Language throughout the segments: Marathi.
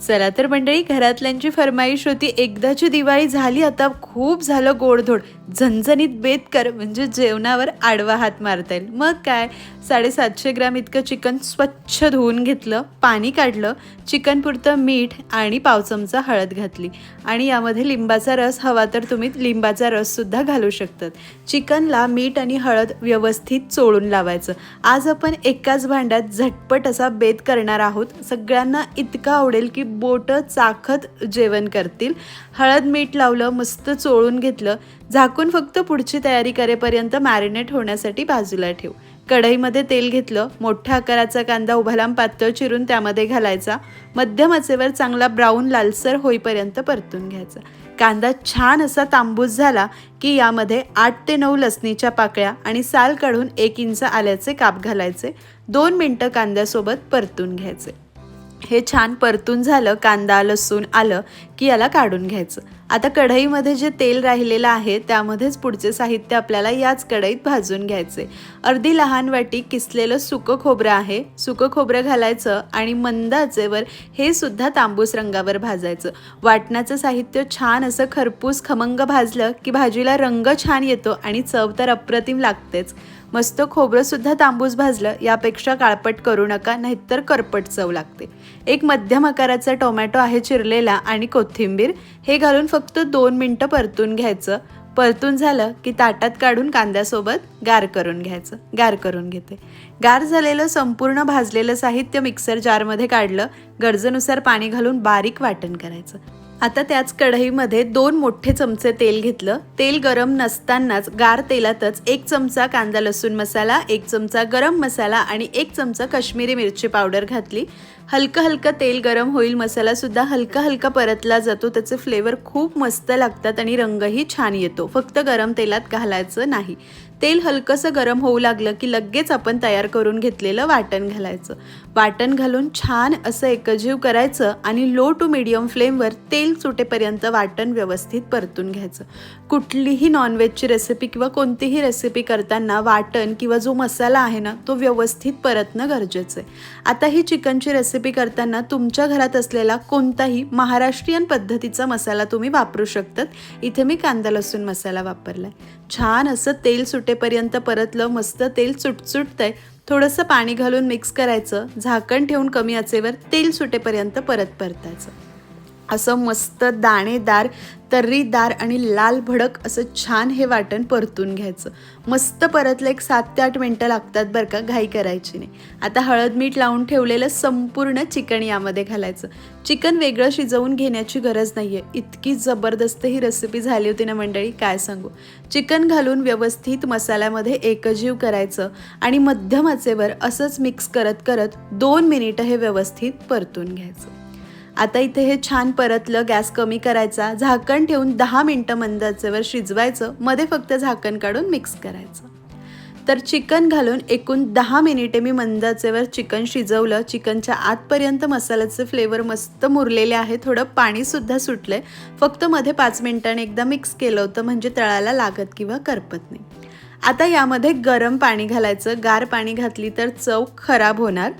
चला तर मंडळी घरातल्यांची फरमाईश होती. एकदाची दिवाळी झाली आता खूप झालं गोडधोड. झणझणीत बेत कर म्हणजे जेवणावर आडवा हात मारता येईल. मग काय? साडेसातशे ग्राम इतकं चिकन स्वच्छ धुवून घेतलं पाणी काढलं चिकन पुरतं मीठ आणि पाव चमचा हळद घातली. आणि यामध्ये लिंबाचा रस हवा तर तुम्ही लिंबाचा रससुद्धा घालू शकतात. चिकनला मीठ आणि हळद व्यवस्थित चोळून लावायचं. आज आपण एकाच भांड्यात झटपट असा बेत करणार आहोत. सगळ्यांना इतकं आवडेल की बोटं चाखत जेवण करतील. हळद मीठ लावलं मस्त चोळून घेतलं. झाकून फक्त पुढची तयारी करेपर्यंत मॅरिनेट होण्यासाठी बाजूला ठेव. कढईमध्ये तेल घेतलं मोठ्या आकाराचा कांदा उभालाम पातळ चिरून त्यामध्ये घालायचा. मध्यम आचेवर चांगला ब्राऊन लालसर होईपर्यंत परतून घ्यायचा. कांदा छान असा तांबूस झाला की यामध्ये आठ ते नऊ लसणीच्या पाकळ्या आणि साल काढून एक इंच आल्याचे काप घालायचे. दोन मिनटं कांद्यासोबत परतून घ्यायचे. हे छान परतून झालं कांदा लसूण आलं की याला काढून घ्यायचं. आता कढईमध्ये जे तेल राहिलेलं आहे त्यामध्येच पुढचे साहित्य आपल्याला याच कढईत भाजून घ्यायचे. अर्धी लहान वाटी किसलेलं सुकं खोबरं आहे सुकं खोबरं घालायचं आणि मंद आचेवर हे सुद्धा तांबूस रंगावर भाजायचं. वाटणाचं साहित्य छान असं खरपूस खमंग भाजलं की भाजीला रंग छान येतो आणि चव तर अप्रतिम लागतेच. मस्त खोबरंसुद्धा तांबूस भाजलं यापेक्षा काळपट करू नका नाहीतर करपट चव लागते. एक मध्यम आकाराचा टोमॅटो आहे चिरलेला आणि कोथ कोथिंबीर हे घालून फक्त दोन मिनटं परतून घ्यायचं. परतून झालं की ताटात काढून कांद्यासोबत गार करून घ्यायचं. गार करून घेते. गार झालेलं संपूर्ण भाजलेलं साहित्य मिक्सर जारमध्ये काढलं. गरजेनुसार पाणी घालून बारीक वाटण करायचं. आता त्याच कढईमध्ये दोन मोठे चमचे तेल घेतलं. तेल गरम नसतानाच गार तेलातच एक चमचा कांदा लसूण मसाला एक चमचा गरम मसाला आणि एक चमचा काश्मीरी मिरची पावडर घातली. हलकं हलकं तेल गरम होईल मसालासुद्धा हलका हलका परतला जातो त्याचे फ्लेवर खूप मस्त लागतात आणि रंगही छान येतो. फक्त गरम तेलात घालायचं नाही. तेल हलकंसं गरम होऊ लागलं की लगेच आपण तयार करून घेतलेलं वाटण घालायचं. वाटण घालून छान असं एकजीव करायचं आणि लो टू मिडियम फ्लेमवर तेल सुटेपर्यंत वाटण व्यवस्थित परतून घ्यायचं. कुठलीही नॉनव्हेजची रेसिपी किंवा कोणतीही रेसिपी करताना वाटण किंवा जो मसाला आहे ना तो व्यवस्थित परतणं गरजेचं आहे. आता ही चिकनची रेसिपी करताना तुमच्या घरात असलेला कोणताही महाराष्ट्रीयन पद्धतीचा मसाला तुम्ही वापरू शकतात. इथे मी कांदा लसूण मसाला वापरला आहे छान असं तेल सुटेपर्यंत परतलं मस्त तेल सुटसुटतंय. थोडंसं पाणी घालून मिक्स करायचं. झाकण ठेवून कमी आचेवर तेल सुटेपर्यंत परत परतायचं. असं मस्त दाणेदार तर्रीदार आणि लाल भडक असं छान हे वाटण परतून घ्यायचं. मस्त परतलं एक सात ते आठ मिनटं लागतात बरं का घाई करायची नाही. आता हळद मीठ लावून ठेवलेलं संपूर्ण चिकन यामध्ये घालायचं. चिकन वेगळं शिजवून घेण्याची गरज नाही आहे इतकी जबरदस्त ही रेसिपी झाली होती ना मंडळी काय सांगू? चिकन घालून व्यवस्थित मसाल्यामध्ये एकजीव करायचं आणि मध्यम आचेवर असंच मिक्स करत करत दोन मिनिटं हे व्यवस्थित परतून घ्यायचं. आता इथे हे छान परतलं गॅस कमी करायचा झाकण ठेवून दहा मिनटं मंद आचेवर शिजवायचं मध्ये फक्त झाकण काढून मिक्स करायचं. तर चिकन घालून एकूण दहा मिनिटे मी मंदाचेवर चिकन शिजवलं. चिकनच्या आतपर्यंत मसाल्याचे फ्लेवर मस्त मुरलेले आहे. थोडं पाणीसुद्धा सुटलं आहे फक्त मध्ये पाच मिनिटांनी एकदा मिक्स केलं होतं म्हणजे तळाला लागत किंवा करपत नाही. आता यामध्ये गरम पाणी घालायचं. गार पाणी घातली तर चव खराब होणार.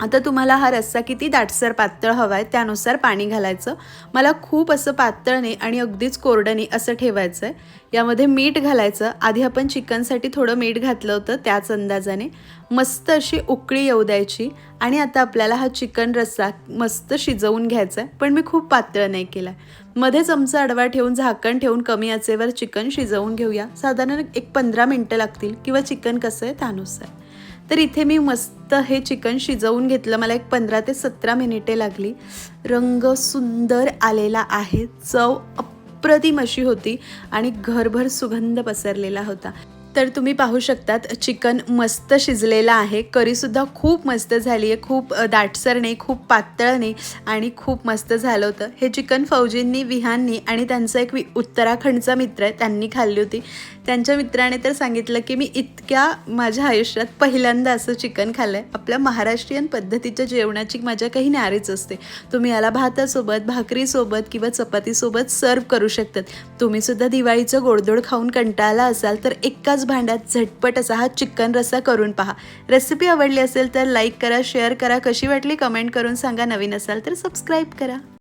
आता तुम्हाला हा रस्सा किती दाटसर पातळ हवा आहे त्यानुसार पाणी घालायचं. मला खूप असं पातळ नाही आणि अगदीच कोरडं नाही असं ठेवायचं आहे यामध्ये मीठ घालायचं. आधी आपण चिकनसाठी थोडं मीठ घातलं होतं त्याच अंदाजाने. मस्त अशी उकळी येऊ द्यायची आणि आता आपल्याला हा चिकन रस्सा मस्त शिजवून घ्यायचा आहे पण मी खूप पातळ नाही केला मध्ये चमचा अडवा ठेवून झाकण ठेवून कमी आचेवर चिकन शिजवून घेऊया. साधारण एक पंधरा मिनटं लागतील किंवा चिकन कसं आहे त्यानुसार. तर इथे मी मस्त हे चिकन शिजवून घेतलं. मला एक पंधरा ते सतरा मिनिटे लागली. रंग सुंदर आलेला आहे. चव अप्रतिम अशी होती आणि घरभर सुगंध पसरलेला होता. तर तुम्ही पाहू शकतात चिकन मस्त शिजलेलं आहे. करीसुद्धा खूप मस्त झाली आहे. खूप दाटसर नाही खूप पातळ नाही आणि खूप मस्त झालं होतं. हे चिकन फौजींनी विहाननी आणि त्यांचा एक वि- उत्तराखंडचा मित्र आहे त्यांनी खाल्ली होती. त्यांच्या मित्राने तर सांगितलं की मी इतक्या माझ्या आयुष्यात पहिल्यांदा असं चिकन खाल्लं आहे आपल्या महाराष्ट्रीयन पद्धतीच्या जेवणाची माझ्या काही न्यारीच असते. तुम्ही याला भातासोबत भाकरीसोबत किंवा चपातीसोबत सर्व करू शकतात. तुम्हीसुद्धा दिवाळीचं गोडधोड खाऊन कंटाळला असाल तर एकाच भांड्यात झटपट असा हा चिकन रस्सा करून पहा. रेसिपी आवडली असेल तर लाईक करा शेअर करा. कशी वाटली कमेंट करून सांगा. नवीन असाल तर सबस्क्राईब करा.